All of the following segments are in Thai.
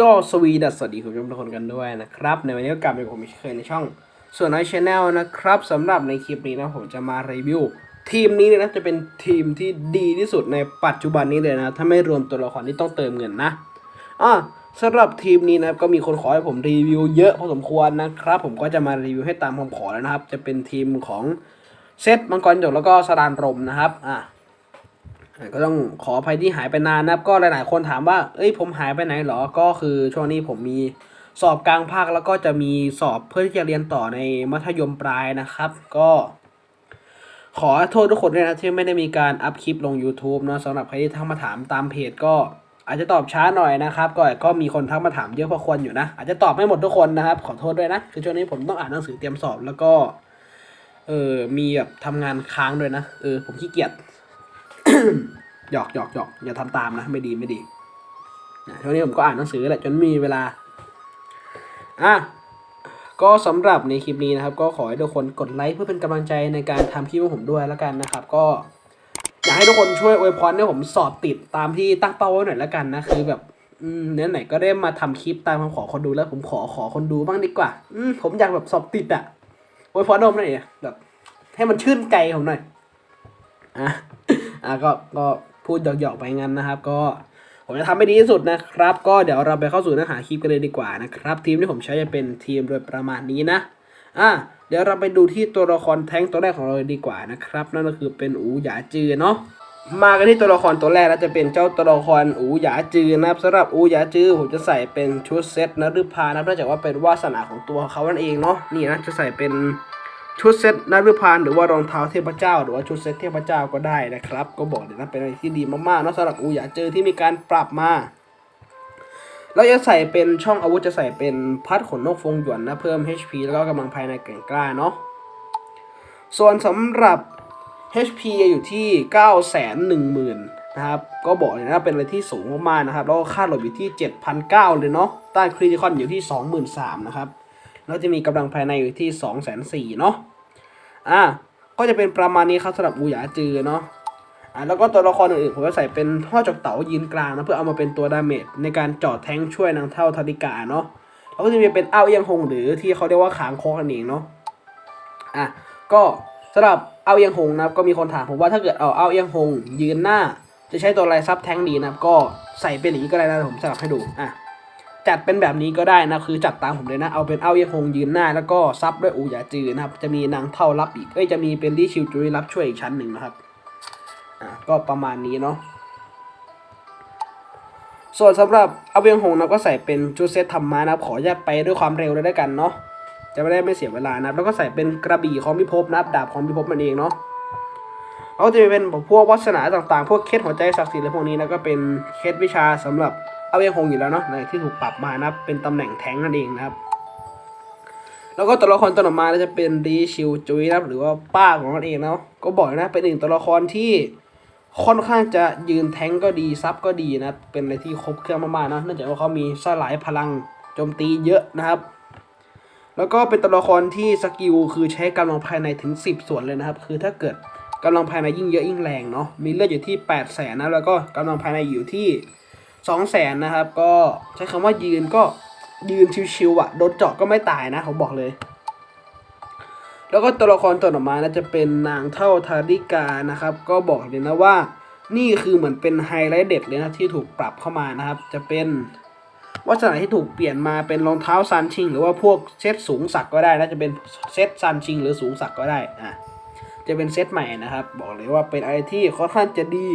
ก็สวีดัสสวัสดีคุณผู้ชมทุกคนกันด้วยนะครับ ในวันนี้ก็กลับมากับผมอีกเคยในช่องส่วนน้อยชาแนลนะครับสำหรับในคลิปนี้นะผมจะมารีวิว ทีมนี้เนี่ยนะจะเป็นทีมที่ดีที่สุดในปัจจุบันนี้เลยนะ ถ้าไม่รวมตัวละครที่ต้องเติมเงินนะอ่าสำหรับทีมนี้นะครับก็มีคนขอให้ผมรีวิวเยอะพอสมควรนะครับ ผมก็จะมารีวิวให้ตามคำขอแล้วนะครับ จะเป็นทีมของเซตมังกรหยกแล้วก็สรานรมนะครับอ่า ก็ต้องขออภัยที่หายไปนานนะครับ ก็หลาย ๆ คนถามว่า เอ้ยผมหายไปไหนเหรอ ก็คือช่วงนี้ผมมีสอบกลางภาคแล้วก็จะมีสอบเพื่อที่จะเรียนต่อในมัธยมปลายนะครับ ก็ ขอโทษทุกคนด้วยนะที่ไม่ได้มีการอัพคลิปลง YouTube เนอะสำหรับใครที่ทักมาถามตามเพจก็อาจจะตอบช้าหน่อยนะครับ ก็ก็มีคนทักมาถามเยอะพอควรอยู่นะ อาจจะตอบไม่หมดทุกคนนะครับ ขอโทษด้วยนะ คือช่วงนี้ผมต้องอ่านหนังสือเตรียมสอบแล้วก็ เออมีแบบทำงานค้างด้วยนะ เออผมขี้เกียจ หยอกหยอกหยอกอย่าทำตามนะ ไม่ดีไม่ดีนะช่วงนี้ผมก็อ่านหนังสือแหละจนมีเวลา อะ ก็สำหรับในคลิปนี้นะครับ ก็ขอให้ทุกคนกดไลค์เพื่อเป็นกำลังใจในการทำคลิปของผมด้วยแล้วกันนะครับ ก็อยากให้ทุกคนช่วยอวยพรให้ผมสอบติดตามที่ตั้งเป้าไว้หน่อยแล้วกันนะคือแบบอืมเนื้อไหนก็ได้มาทำคลิปตามคำขอคนดูแล้ว ผมขอขอคนดูบ้างดีกว่า อืมผมอยากแบบสอบติดอะอวยพรให้ผมหน่อยแบบ ให้มันชื่นใจผมหน่อยอะ อะก็ก็พูดหยอกๆไปงั้นนะครับ ก็ผมจะทำให้ดีที่สุดนะครับ ก็เดี๋ยวเราไปเข้าสู่เนื้อหาคลิปกันเลยดีกว่านะครับ ทีมที่ผมใช้จะเป็นทีมโดยประมาณนี้นะอะเดี๋ยวเราไปดูที่ตัวละครแท้งตัวแรกของเราเลยดีกว่านะครับนั่นก็คือเป็นอูหยาจือเนาะมากันที่ตัวละครตัวแรกแล้วจะเป็นเจ้าตัวละครอูหยาจือนะครับสำหรับอูหยาจือผมจะใส่เป็นชุดเซตนฤพานะเนื่องจากว่าเป็นวาสนาของตัวเขานั่นเองเนาะนี่นะจะใส่เป็น ชุดเซตนฤพานหรือว่ารองเท้าเทพเจ้า หรือว่าชุดเซตเทพเจ้าก็ได้นะครับ ก็บอกเลยนะเป็นอะไรที่ดีมากๆนะสำหรับอูหยาเจอที่มีการปรับมาเราจะใส่เป็นช่องอาวุธจะใส่เป็นพัดขนนกฟงหยวนนะเพิ่ม HP แล้วก็กำลังภายในแก่งกล้าเนาะส่วนสำหรับ HP อยู่ที่ 9 1 0 0 0 0นะครับ ก็บอกเลยนะเป็นอะไรที่สูงมากๆนะครับ แล้วก็ค่าหลบอยู่ที่ 7,900 เลยเนาะต้านคริติคอนอยู่ที่ 23,000นะครับ แล้วจะมีกำลังภายในอยู่ที่2,400เนาะอะก็จะเป็นประมาณนี้ครับสำหรับอูหยาจือเนาะอะแล้วก็ตัวละครอื่นๆผมจะใส่เป็นท่อจกเต๋ายืนกลางนะเพื่อเอามาเป็นตัวดาเมจในการจอดแทงช่วยนางเท่าธาริกาเนาะแล้วก็จะมีเป็นอ้าวเอียงหงหรือที่เขาเรียกว่าขางโคกนั่นเองเนาะอะก็สำหรับเอาเอียงหงนะครับก็มีคนถามผมว่าถ้าเกิดเอาเอาเอียงหงยืนหน้า จะใช้ตัวอะไรซับแทงดีนะครับก็ใส่เป็นอย่างนี้ก็ได้นะผมสลับให้ดูอะ จัดเป็นแบบนี้ก็ได้นะคือจัดตามผมเลยนะเอาเป็นเอาเอียงหงยืนหน้า แล้วก็ซับด้วยอูหยาจือนะครับจะมีนางเท่ารับอีกเอ้ยจะมีเป็นลี่ชิวจุยรับช่วยอีกชั้นหนึ่งนะครับอะก็ประมาณนี้เนาะส่วนสำหรับเอาเวียงหงนะก็ใส่เป็นชุดเซตธรรมะนะครับขอแยกไปด้วยความเร็วเลยด้วยกันเนาะจะไม่ได้ไม่เสียเวลานะแล้วก็ใส่เป็นกระบี่ของพิภพนะครับดาบของพิภพมันเองเนาะแล้วก็จะเป็นพวกวัสนาต่างๆ พวกเคสหัวใจศักดิ์สิทธิ์อะไรพวกนี้แล้วก็เป็นเคสวิชาสำหรับ เอาเวียงหงอยู่แล้วเนาะในที่ถูกปรับมานะเป็นตำแหน่งแทงค์นั่นเองนะครับ แล้วก็ตัวละครตัวต่อมาจะเป็นดีชิวจุยนะหรือว่าป้าของมันเองเนาะก็บอกนะเป็นหนึ่งตัวละครที่ค่อนข้างจะยืนแทงก็ดีซับก็ดีนะเป็นอะไรที่ครบเครื่องมากๆนะเนื่องจากว่าเขามีสลายพลังโจมตีเยอะนะครับ แล้วก็เป็นตัวละครที่สกิลคือใช้กำลังภายในถึง 10 ส่วนเลยนะครับ คือถ้าเกิดกำลังภายในยิ่งเยอะยิ่งแรงเนาะมีเลือดอยู่ที่8 0 0แสนนะแล้วก็กำลังภายในอยู่ที่ 2 0 0แสนนะครับ ก็ใช้คำว่ายืนก็ยืนชิวๆอะ่ะโดนเจาะก็ไม่ตายนะผมบอกเลย แล้วก็ตัวละครตัวต่อมานะจะเป็นนางเท่าทาริกานะครับ ก็บอกเลยนะว่า นี่คือเหมือนเป็นไฮไลท์เด็ดเลยนะที่ถูกปรับเข้ามานะครับ จะเป็นวัสดุที่ถูกเปลี่ยนมาเป็นรองเท้าซันชิง หรือว่าพวกเซตสูงสักก็ได้นะจะเป็นเซตซันชิง หรือสูงสักก็ได้อะจะเป็นเซตใหม่นะครับ บอกเลยว่าเป็นอะไรที่ค่อนข้างจะดี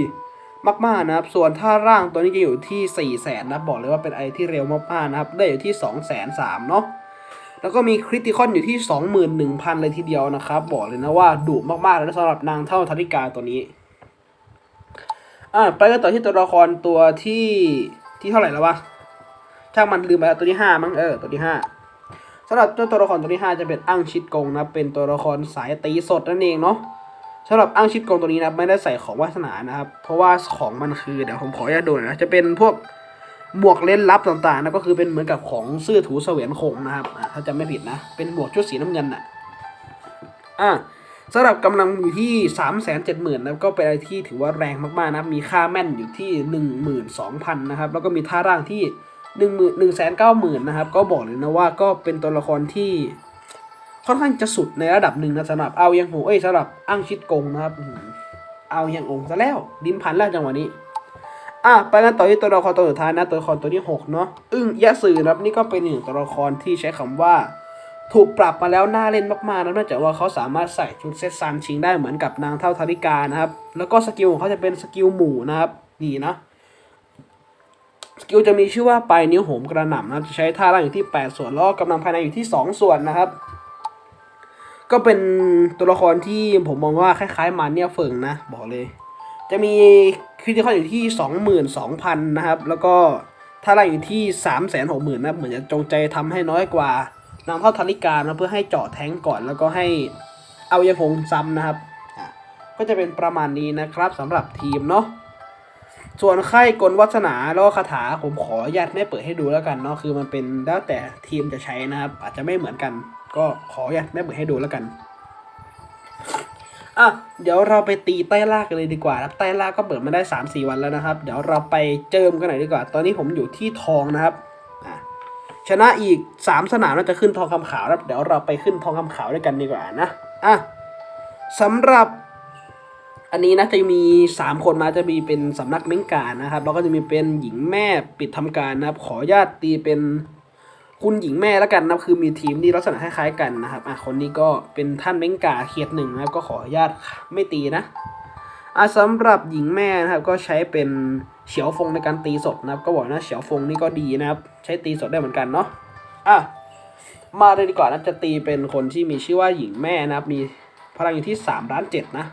มากๆนะครับ ส่วนท่าร่างตัวนี้จะอยู่ที่4ี่แสนนะบอกเลยว่าเป็นอะไรที่เร็วมากๆนะครับ ได้อยู่ที่2องแสนสามเนาะแล้วก็มีคริติคอนอยู่ที่ 21,000 เลยทีเดียวนะครับ บอกเลยนะว่าดุมากๆเลยนะสำหรับนางเท่าธาริกาตัวนี้อ่าไปกันต่อที่ตัวละครตัวที่ที่เท่าไหร่แล้ววะช่างมันลืมไปตัวที่ห้ามั้งเออตัวที่ห้าสำหรับเจ้าตัวละครตัวที่ห้าจะเป็นอั้งชิดกงนะเป็นตัวละครสายตีสดนั่นเองเนาะ สำหรับอั้งชิดกองตัวนี้นะไม่ได้ใส่ของวาสนานะครับ เพราะว่าของมันคือเดี๋ยวผมขออนุญาตดูนะจะเป็นพวกหมวกเล่นลับต่างๆนะก็คือเป็นเหมือนกับของซื่อถูเสวียนคงนะครับถ้าจำไม่ผิดนะ เป็นหมวกชุดสีน้ำเงินอะอะสำหรับกำลังอยู่ที่สามแสนเจ็ดหมื่นนะก็เป็นอะไรที่ถือว่าแรงมากๆนะมีค่าแม่นอยู่ที่หนึ่งหมื่นสองพันนะครับแล้วก็มีท่าร่างที่หนึ่งหมื่นหนึ่งแสนเก้าหมื่นนะครับก็บอกเลยนะว่าก็เป็นตัวละครที่ ค่อนข้างจะสุดในระดับหนึ่งนะสำหรับเอายังโหเอ้ยสำหรับอั้งชิดกงนะครับเอายังองซะแล้วดินพันแล้วจังหวะนี้อะไปกันต่อที่ตัวละครตัวสุดท้ายนะตัวละครตัวที่หกเนาะอึ้งยะสื่อนะครับนี่ก็เป็นหนึ่งตัวละครที่ใช้คำว่า ถูกปรับมาแล้วน่าเล่นมากๆนะเนื่องจากว่าเขาสามารถใส่ชุดเซตซันชิงได้เหมือนกับนางเท่าธาริกานะครับ แล้วก็สกิลของเขาจะเป็นสกิลหมู่นะครับนี่นะสกิลจะมีชื่อว่าปลายนิ้วโหมกระหน่ำนะจะใช้ท่าล่างอยู่ที่ 8 ส่วนแล้วก็กำลังภายในอยู่ที่ 2 ส่วนนะครับ ก็เป็นตัวละครที่ผมมองว่าคล้ายๆมันเนี่ยเฟิงนะ บอกเลย จะมีคริติคอลอยู่ที่ 22,000 นะครับ แล้วก็ท่าล่อยู่ที่ 360,000นะเหมือนจะจงใจทำให้น้อยกว่านางเท่าธาริกานะเพื่อให้เจาะแทงก่อนแล้วก็ให้เอายังคงซ้ำนะครับ ก็จะเป็นประมาณนี้นะครับสำหรับทีมเนาะส่วนไข่กลวัฒนาแล้วก็คาถาผมขออนุญาตไม่เปิดให้ดูแล้วกันเนาะคือมันเป็นแล้วแต่ทีมจะใช้นะครับ อาจจะไม่เหมือนกัน ก็ขออนุญาตไม่เปิดให้ดูแล้วกันอะเดี๋ยวเราไปตีใต้ลากกันเลยดีกว่าครับใต้ลากก็เปิดมาได้3ามสี่วันแล้วนะครับ เดี๋ยวเราไปเจิมกันหน่อยดีกว่า ตอนนี้ผมอยู่ที่ทองนะครับชนะอีก3สนามเราจะขึ้นทองคำขาวครับเดี๋ยวเราไปขึ้นทองคำขาวด้วยกันดีกว่านะอะสำหรับอันนี้นะจะมี 3 คนมาจะมีเป็นสำนักเม้งการนะครับ แล้วก็จะมีเป็นหญิงแม่ปิดทำการนะครับ ขออนุญาตตีเป็น คุณหญิงแม่แล้วกันนะครับคือมีทีมที่ลักษณะคล้ายๆกันนะครับอะคนนี้ก็เป็นท่านเม้งกาเขียดหนึ่งนะครับก็ขออนุญาตไม่ตีนะอะสำหรับหญิงแม่นะครับก็ใช้เป็นเฉียวฟงในการตีสดนะครับ ก็บอกนะเฉียวฟงนี่ก็ดีนะครับ ใช้ตีสดได้เหมือนกันเนาะอะมาเลยดีกว่านะจะตีเป็นคนที่มีชื่อว่าหญิงแม่นะครับ มีพลังอยู่ที่3ล้านเจ็ดนะ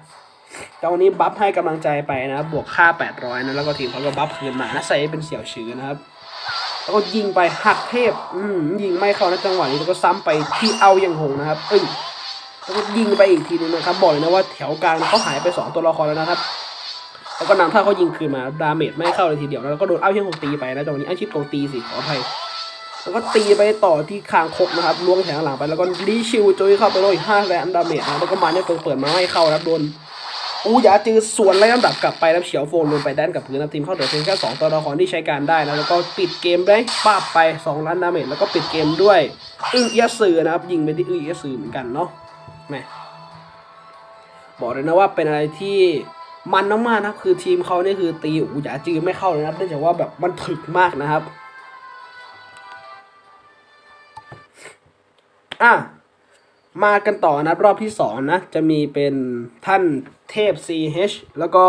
แต่วันนี้บัฟให้กำลังใจไปนะบบวกค่า 800นะแล้วก็ทีมเขาก็บัฟคืนมานะใส่เป็นเสี่ยวชื้อนะครับ แล้วก็ยิงไปหักเทพ อืมยิงไม่เข้านะจังหวะนี้แล้วก็ซ้ำไปที่เอายังหงนะครับเอ้ยแล้วก็ยิงไปอีกทีนึงนะครับบอกเลยนะว่าแถวกลางเขาหายไป 2 ตัวละครแล้วนะครับแล้วก็นำท่าเขายิงคืนมาดาเมจไม่เข้าเลยทีเดียวแล้วก็โดนเอายังหงตีไปนะจังหวะนี้อาชิปโกตีสิขออภัยแล้วก็ตีไปต่อที่คางคกนะครับล้วงแถงหลังไปแล้วก็รีชิวโจยเข้าไปเลยห้าแรงดาเมจนะแล้วก็มาเนี่ยเปิดเปิดมาไม่เข้านะครับโดน อูหยาจือส่วนไล่ลำดับกลับไปแล้วเฉียวโฟนลงไปด้านกับพื้นนะทีมเข้าเหลือเพียงแค่สองตัวละครที่ใช้การได้นะแล้วก็ปิดเกมได้ป้าบไป2ล้านดาเมจแล้วก็ปิดเกมด้วยอึ้งเอียสือนะครับยิงไปที่อึ้งเอียสือเหมือนกันเนาะแม่บอกเลยนะว่าเป็นอะไรที่มันมากๆนะครับคือทีมเขานี่คือตีอูหยาจือไม่เข้าเลยนะครับเนื่องจากว่าแบบมันถึกมากนะครับอะ มากันต่อนะรอบที่สองนะ จะมีเป็นท่านเทพ CH แล้วก็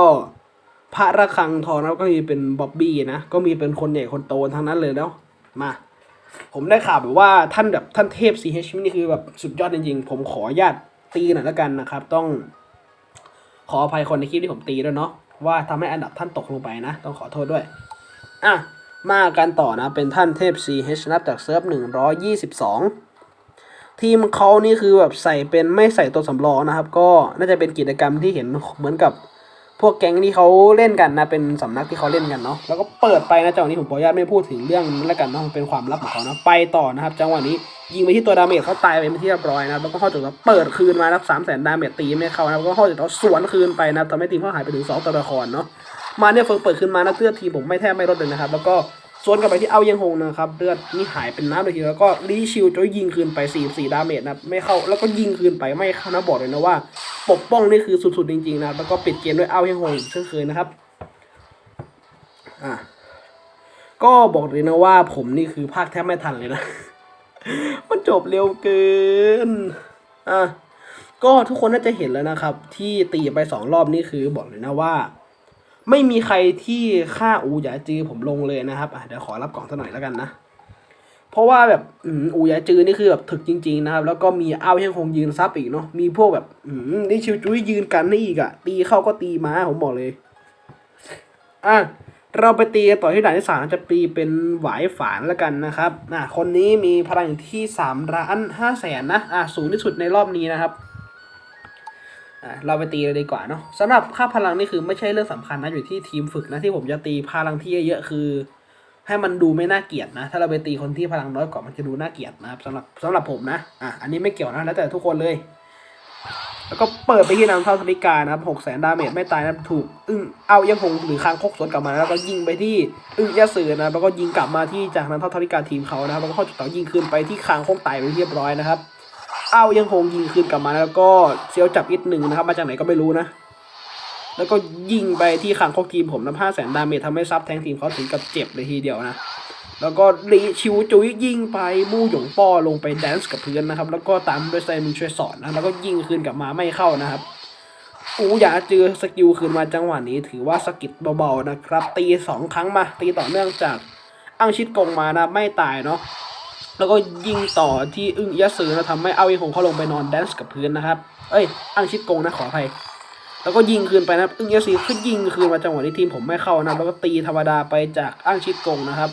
พระระฆังทองแล้วก็มีเป็นบ๊อบบี้นะ ก็มีเป็นคนใหญ่คนโตทั้งนั้นเลยแล้วมา ผมได้ข่าวแบบว่าท่านแบบท่านเทพ CH นี่คือแบบสุดยอดจริงๆ ผมขออนุญาตตีหน่อยแล้วกันนะครับ ต้องขออภัยคนในคลิปที่ผมตีด้วยเนาะว่าทำให้อันดับท่านตกลงไปนะ ต้องขอโทษด้วย อะ มากันต่อนะ เป็นท่านเทพ CH นับจากเซิร์ฟ122 ทีมเขานี่คือแบบใส่เป็นไม่ใส่ตัวสำรองนะครับ ก็น่าจะเป็นกิจกรรมที่เห็นเหมือนกับพวกแก๊งที่เขาเล่นกันนะเป็นสำนักที่เขาเล่นกันเนาะแล้วก็เปิดไปนะจังหวะนี้ผมขออนุญาตไม่พูดถึงเรื่องนั้นแล้วกันเนาะเป็นความลับของเขานะไปต่อนะครับ จังหวะนี้ยิงไปที่ตัวดาเมจเขาตายไปเป็นที่เรียบร้อยนะแล้วก็เข้าจุดแล้วเปิดคืนมานะครับสามแสนดาเมจตีไม่เข้านะแล้วก็เข้าจุดแล้วสวนคืนไปนะทำให้ทีมเขาหายไปถึงสองตัวละครเนาะมาเนี่ยเฟิร์เปิดคืนมานะเลือทีผมไม่แทบไม่ลดเลยนะครับ แล้วก็ ส่วนกลับไปที่เอาเยังหงนะครับ เลือดนี่หายเป็นน้ำเลยทีแล้วก็รีชิวจอยยิงคืนไป 4 4 ดาเมจนะไม่เข้าแล้วก็ยิงคืนไปไม่เข้านะบอกเลยนะว่า ปกป้องนี่คือสุดๆจริงๆนะแล้วก็ปิดเกมด้วยเอาเยังหงเช่นเคยนะครับอะก็บอกเลยนะว่าผมนี่คือภาคแทบไม่ทันเลยนะ มันจบเร็วเกินอะก็ทุกคนน่าจะเห็นแล้วนะครับ ที่ตีไปสองรอบนี่คือบอกเลยนะว่า ไม่มีใครที่ฆ่าอูหยาจือผมลงเลยนะครับเดี๋ยวขอรับกล่องสักหน่อยแล้วกันนะ เพราะว่าแบบอูหยาจือนี่คือแบบถึกจริง ๆ นะครับ แล้วก็มีอ้าวยังคงยืนซับอีกเนาะมีพวกแบบนี่ชิวจุ้ยยืนกันนี่อีกอะตีเข้าก็ตีมาผมบอกเลยอะเราไปตีต่อที่ด่านที่สามจะตีเป็นหวายฝานแล้วกันนะครับอะคนนี้มีพลังอยู่ที่สามล้านห้าแสนนะอะสูงที่สุดในรอบนี้นะครับ อะเราไปตีเลยดีกว่าเนาะสำหรับค่าพลังนี่คือไม่ใช่เรื่องสำคัญนะอยู่ที่ทีมฝึกนะที่ผมจะตีพลังที่เยอะๆคือ ให้มันดูไม่น่าเกลียดนะ ถ้าเราไปตีคนที่พลังน้อยกว่ามันจะดูน่าเกลียดนะครับสำหรับสำหรับผมนะอะอันนี้ไม่เกี่ยวนะแล้วแต่ทุกคนเลย แล้วก็เปิดไปที่นำเท่าธนิกานะครับหกแสนดาเมจไม่ตายนะถูก อึ้งเอายังคงหรือคางคกสวนกลับมาแล้วก็ยิงไปที่อึ้งยะสือนะแล้วก็ยิงกลับมาที่จากนั้นเท่าธนิกาทีมเขานะครับแล้วก็ข้าจุดต่อยิงคืนไปที่คางคกตายไปเรียบร้อยนะครับ อายังคงยิงคืนกลับมาแล้วก็เซียวจับอีกหนึ่งนะครับ มาจากไหนก็ไม่รู้นะ แล้วก็ยิงไปที่คางคกทีมผมนะห้าแสนดาเมจทำให้ซับแทงทีมเขาถึงกับเจ็บเลยทีเดียวนะ แล้วก็รีชิวจุยยิงไปมู่หยงป้อลงไปแดนซ์กับพื้นนะครับ แล้วก็ตามด้วยไซมุนช่วยสอนนะแล้วก็ยิงคืนกลับมาไม่เข้านะครับอูอยากเจอสกิลคืนมาจังหวะนี้ถือว่าสกิดเบาๆนะครับ ตีสองครั้งมา ตีต่อเนื่องจากอังชิดกงมานะไม่ตายเนาะ แล้วก็ยิงต่อที่อึ้งยะสือแล้วทำให้เอาอีคงเขาลงไปนอนแดนซ์กับพื้นนะครับ เอ้ยอังชิดโกงนะขออภัยแล้วก็ยิงคืนไปนะครับ อึ้งยะสือคือยิงคืนมาจังหวะที่ทีมผมไม่เข้านะแล้วก็ตีธรรมดาไปจากอังชิดกงนะครับ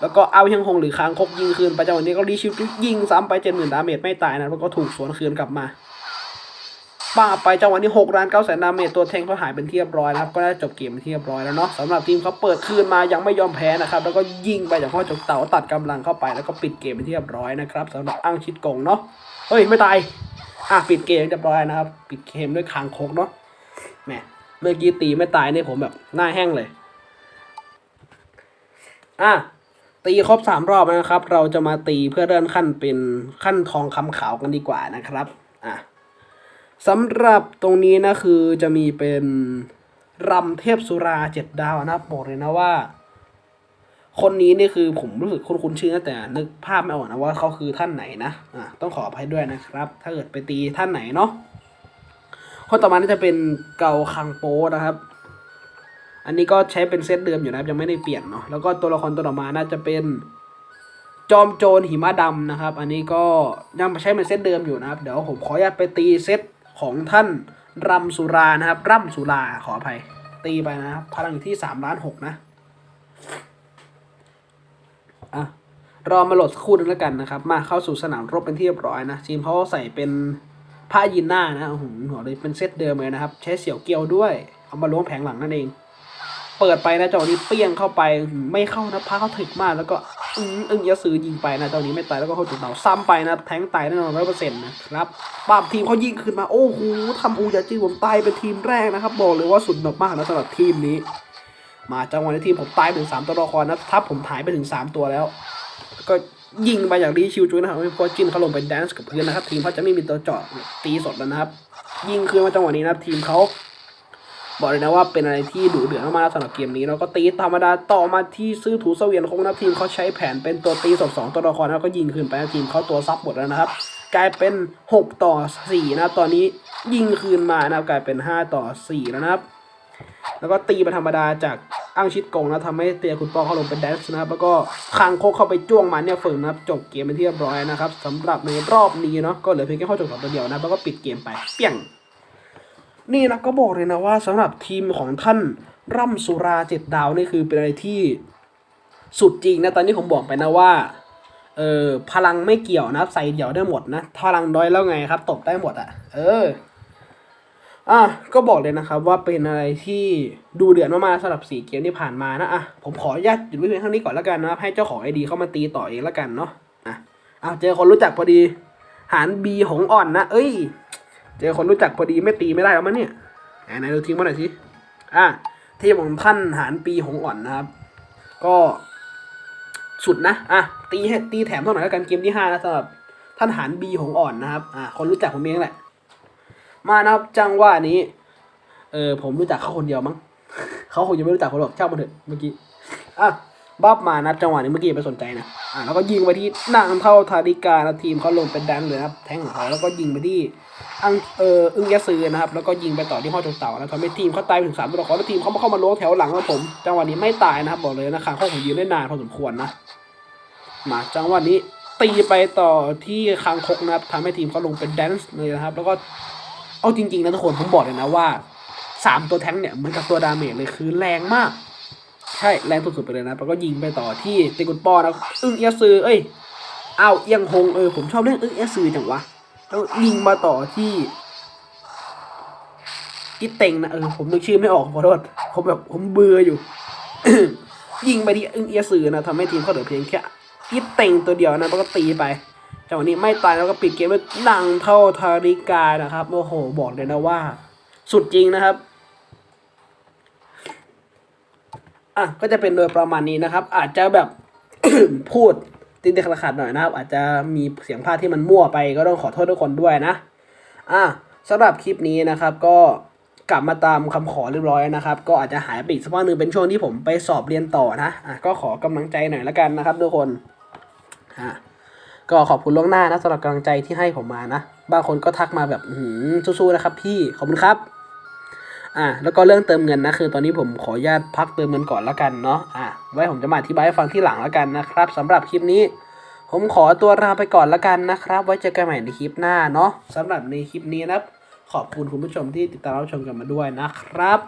แล้วก็เอายังหงหรือค้างคกยิงคืนไปจังหวะนี้ก็รีชิวยิงซ้ำไปเจ็ดหมื่นดาเมจไม่ตายนะแล้วก็ถูกสวนคืนกลับมา ป้าไปจังหวะนี้หกล้านเก้าแสนดาเมจตัวแทงเขาหายเป็นที่เรียบร้อยนะครับก็ได้จบเกมเป็นที่เรียบร้อยแล้วเนาะสำหรับทีมเขาเปิดคืนมายังไม่ยอมแพ้นะครับแล้วก็ยิงไปจากข้อจกเต่าตัดกำลังเข้าไปแล้วก็ปิดเกมเป็นที่เรียบร้อยนะครับสำหรับอ้างชิดกงเนาะเฮ้ยไม่ตายอะปิดเกมเรียบร้อยนะครับปิดเกมด้วยคางคกเนาะแหมเมื่อกี้ตีไม่ตายเนี่ยผมแบบหน้าแห้งเลยอะตีครบสามรอบแล้วนะครับ เราจะมาตีเพื่อเลื่อนขั้นเป็นขั้นทองคำขาวกันดีกว่านะครับ อะ สำหรับตรงนี้นะคือจะมีเป็นรำเทพสุราเจ็ดดาวนะบอกเลยนะว่า คนนี้นี่คือผมรู้สึกคุ้นชื่อแต่นึกภาพไม่ออกนะว่าเขาคือท่านไหนนะอะต้องขออภัยด้วยนะครับ ถ้าเกิดไปตีท่านไหนเนาะคนต่อมาน่จะเป็นเกาคังโปนะครับ อันนี้ก็ใช้เป็นเซตเดิมอยู่นะครับยังไม่ได้เปลี่ยนเนาะแล้วก็ตัวละครตัวต่อมาน่าจะเป็นจอมโจรหิมะดำนะครับ อันนี้ก็ยังใช้เป็นเซตเดิมอยู่นะครับ เดี๋ยวผมขออนุญาตไปตีเซต ของท่านรำสุรานะครับร่ำสุราขออภัย ตีไปนะครับพลังอยู่ที่สามล้านหกนะอะรอมาโหลดสักครู่นึงแล้วกันนะครับ มาเข้าสู่สนามรบเป็นที่เรียบร้อยนะทีมเขาใส่เป็นผ้ายินหน้านะโอ้โหหัวเลยเป็นเซตเดิมเลยนะครับ ใช้เสี่ยวเกียวด้วย เอามาล้วงแผงหลังนั่นเอง เปิดไปนะจังหวะนี้เปี้ยงเข้าไปไม่เข้านะพาเขาถึกมากแล้วก็ อึ้งอึ้งยะซื้อยิงไปนะจังหวนี้ไม่ตายแล้วก็เข้าจุดเต่าซ้ำไปนะแทงตายแน่นอนร้อยเปอร์เซ็นต์นะครับปาบทีมเขายิงขึ้นมาโอ้โหทำอูจะจื้อผมตายเป็นทีมแรกนะครับ บอกเลยว่าสุดแบบมากนะสำหรับทีมนี้ มาจังหวะนี้ทีมผมตายถึงสามตัวละครนะทับผมหายไปถึงสามตัวแล้ว ก็ยิงไปอย่างดีชิวจุ้ยนะครับพอจินเขาลงไปแดนซ์กับเพื้นนะครับ ทีมเขาจะไม่มีตัวเจาะตีสดแล้วนะครับ ยิงคืนมาจังหวะนี้นะครับทีมเขา บอกเลยนะว่าเป็นอะไรที่ดุเดือดมากๆสำหรับเกมนี้แล้วก็ตีธรรมดาต่อมาที่ซื้อถูเสวียนคงนะทีมเขาใช้แผนเป็นตัวตีสดสองตัวละครแล้วก็ยิงคืนไปนะทีมเขาตัวซับหมดแล้วนะครับ กลายเป็นหกต่อสี่นะตอนนี้ยิงคืนมานะครับกลายเป็นห้าต่อสี่แล้วนะครับ แล้วก็ตีมาธรรมดาจากอ้างชิดกงนะทำให้เตียคุณปอเขาลงเป็นแดนซ์นะครับแล้วก็คางโคกเข้าไปจ้วงมันเนี่ยเฟิร์มนะครับจบเกมเป็นที่เรียบร้อยนะครับสำหรับในรอบนี้เนาะก็เหลือเพียงแค่ข้อจบตัวเดียวนะแล้วก็ปิดเกมไปเปี้ยง นี่นะก็บอกเลยนะว่าสำหรับทีมของท่านร่ำสุราเจ็ดดาวนี่คือเป็นอะไรที่สุดจริงนะตอนนี้ผมบอกไปนะว่าเออพลังไม่เกี่ยวนะใส่เดี่ยวได้หมดนะพลังด้อยแล้วไงครับ ตบได้หมดอะ่ะ เอออะก็บอกเลยนะครับว่าเป็นอะไรที่ดูเดือดมากๆสำหรับสี่เกมที่ผ่านมานะอะผมขออนุญาตหยุดไว้เพียงเท่านี้ก่อนแล้วกันนะครับให้เจ้าของไอดีเข้ามาตีต่อเองแล้วกันเนาะอะเอาเจอคนรู้จักพอดี หารบีหงอ่อนนะ เอ้ย เจอคนรู้จักพอดีไม่ตีไม่ได้แล้วมั้งเนี่ยไหนดูทีมมาหน่อยสิอะทีมของท่านหารปีหงอ่อนนะครับ ก็สุดนะอะตีให้ตีแถมเท่าไหร่แล้วกันเกมที่ห้านะสำหรับท่านหารบีหงอ่อนนะครับอะคนรู้จักผมเองแหละ มานะครับจังว่านี้ เออผมรู้จักเขาคนเดียวมั้งเขาคงจะไม่รู้จักคนหรอกเช่ามาเถอะเมื่อกี้อะบัฟมานะจังหวะนี้เมื่อกี้ไปสนใจนะ อะแล้วก็ยิงไปที่นางเท่าทาริกานะทีมเขาลงเป็นแดนเลยนะครับแทงของเขาแล้วก็ยิงไปที่อังเอออึ้งยะซือนะครับ แล้วก็ยิงไปต่อที่ห้อจงเต่านะทำให้ทีมเขาตายถึงสามตัวละครแล้วทีมเขามาเข้ามาล้วงแถวหลังของผมจังหวะนี้ไม่ตายนะครับบอกเลยนะคางข้อผมยืนได้นานพอสมควรนะมาจังหวะนี้ตีไปต่อที่คางคกนะครับทำให้ทีมเขาลงเป็นแดนซ์เลยนะครับ แล้วก็เอาจริงๆนะทุกคนผมบอกเลยนะว่าสามตัวแท้งเนี่ยเหมือนกับตัวดาเมจเลยคือแรงมาก ใช่แรงสุดๆไปเลยนะแล้วก็ยิงไปต่อที่เตกุนปอนะอึ้งยซือเอ้ยอ้าวเอียงฮงเออผมชอบเรื่องอึ้งยซือจังวะแล้วยิงมาต่อที่อิเต็งนะเออผมนึกชื่อไม่ออกขอโทษผมแบบผมเบื่ออยู่ ยิงไปที่อึ้งเอียซือนะทำให้ทีมเขาเหลือเพียงแค่อิเต็งตัวเดียวนะแล้วก็ตีไปจังหวะนี้ไม่ตายแล้วก็ปิดเกมด้วยนังเท่าทาริกานะครับโอ้โหบอกเลยนะว่า สุดจริงนะครับ อะก็จะเป็นโดยประมาณนี้นะครับ อาจจะแบบ พูดติดๆขัดๆหน่อยนะครับ อาจจะมีเสียงพากย์ที่มันมั่วไปก็ต้องขอโทษทุกคนด้วยนะ อะสำหรับคลิปนี้นะครับ ก็กลับมาตามคำขอเรียบร้อยนะครับ ก็อาจจะหายไปอีกสักพักหนึ่งเป็นช่วงที่ผมไปสอบเรียนต่อนะอะก็ขอกำลังใจหน่อยละกันนะครับ ทุกคนอะก็ขอบคุณล่วงหน้านะสำหรับกำลังใจที่ให้ผมมานะบางคนก็ทักมาแบบอื้อหือสู้ๆนะครับ พี่ขอบคุณครับ อะแล้วก็เรื่องเติมเงินนะคือตอนนี้ผมขออนุญาตพักเติมเงินก่อนละกันเนาะอะไว้ผมจะมาอธิบายให้ฟังที่หลังละกันนะครับสำหรับคลิปนี้ ผมขอตัวลาไปก่อนละกันนะครับ ไว้เจอกันใหม่ในคลิปหน้าเนาะสำหรับในคลิปนี้นะขอบคุณคุณผู้ชมที่ติดตามรับชมกันมาด้วยนะครับ